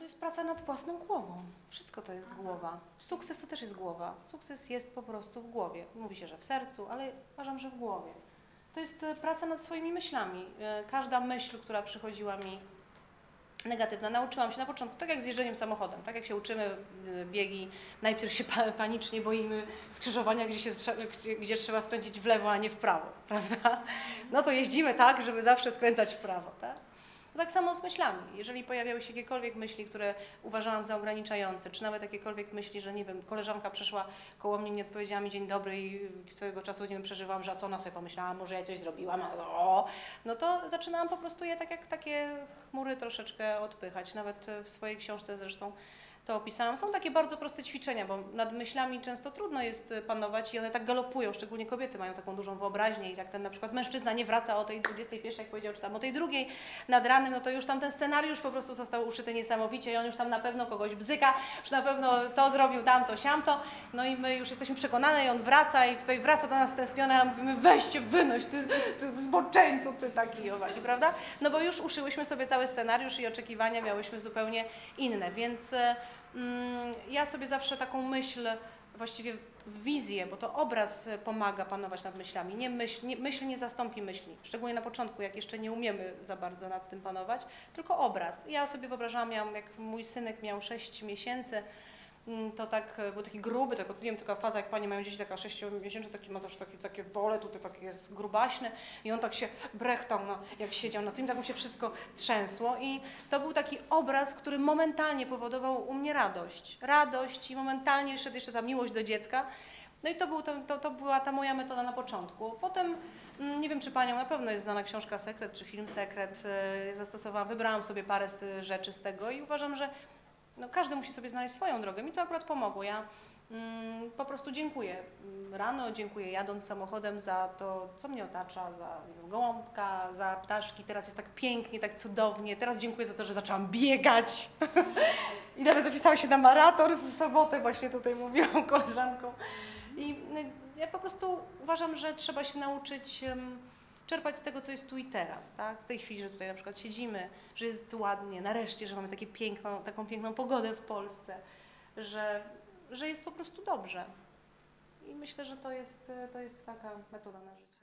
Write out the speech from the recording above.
to jest praca nad własną głową. Wszystko to jest głowa. Sukces to też jest głowa. Sukces jest po prostu w głowie. Mówi się, że w sercu, ale uważam, że w głowie. To jest e, praca nad swoimi myślami. E, Każda myśl, która przychodziła mi negatywna, nauczyłam się na początku, tak jak z jeżdżeniem samochodem, tak jak się uczymy e, biegi, najpierw się pa- panicznie boimy skrzyżowania, gdzie, się, gdzie trzeba skręcić w lewo, a nie w prawo, prawda? No to jeździmy tak, żeby zawsze skręcać w prawo, tak? To tak samo z myślami. Jeżeli pojawiały się jakiekolwiek myśli, które uważałam za ograniczające, czy nawet jakiekolwiek myśli, że nie wiem, koleżanka przeszła koło mnie, nie odpowiedziała mi dzień dobry i swojego czasu nie wiem, przeżywałam, że a co ona sobie pomyślała, może ja coś zrobiłam, o, no to zaczynałam po prostu je tak jak takie chmury troszeczkę odpychać. Nawet w swojej książce zresztą to opisałam. Są takie bardzo proste ćwiczenia, bo nad myślami często trudno jest panować i one tak galopują, szczególnie kobiety mają taką dużą wyobraźnię i jak ten na przykład mężczyzna nie wraca o tej 21, jak powiedział, czy tam o tej drugiej nad ranem, no to już tam ten scenariusz po prostu został uszyty niesamowicie i on już tam na pewno kogoś bzyka, już na pewno to zrobił tamto, siamto, no i my już jesteśmy przekonane i on wraca i tutaj wraca do nas stęskniona, a mówimy weźcie, wynoś, ty, ty zboczeńcu, ty taki owaki, prawda? No bo już uszyłyśmy sobie cały scenariusz i oczekiwania miałyśmy zupełnie inne, więc e, ja sobie zawsze taką myśl, właściwie wizję, bo to obraz e, pomaga panować nad myślami. Nie myśl, nie, myśl nie zastąpi myśli, szczególnie na początku, jak jeszcze nie umiemy za bardzo nad tym panować, tylko obraz. Ja sobie wyobrażałam, jak mój synek miał 6 miesięcy, mm, to tak e, był taki gruby, tak, nie wiem, taka faza, jak panie mają dzieci, taka sześciomiesięczna, taki ma zawsze takie, takie wole, tutaj takie jest grubaśne i on tak się brechtał, no, jak siedział na tym, tak mu się wszystko trzęsło i to był taki obraz, który momentalnie powodował u mnie radość. Radość i momentalnie jeszcze, jeszcze ta miłość do dziecka. No i to, był, to, to, to była ta moja metoda na początku. Potem, mm, nie wiem czy Panią na pewno jest znana książka Sekret, czy film Sekret, y, zastosowałam, wybrałam sobie parę rzeczy z tego i uważam, że no, każdy musi sobie znaleźć swoją drogę. Mi to akurat pomogło. Ja mm, po prostu dziękuję mm, rano, dziękuję jadąc samochodem za to, co mnie otacza, za wiem, gołąbka, za ptaszki. Teraz jest tak pięknie, tak cudownie. Teraz dziękuję za to, że zaczęłam biegać. I nawet zapisałam się na maraton w sobotę, właśnie tutaj mówiłam koleżankom. I y, ja po prostu uważam, że trzeba się nauczyć em, czerpać z tego, co jest tu i teraz, tak? Z tej chwili, że tutaj na przykład siedzimy, że jest ładnie, nareszcie, że mamy takie piękną, taką piękną pogodę w Polsce, że, że jest po prostu dobrze. I myślę, że to jest, to jest taka metoda na życie.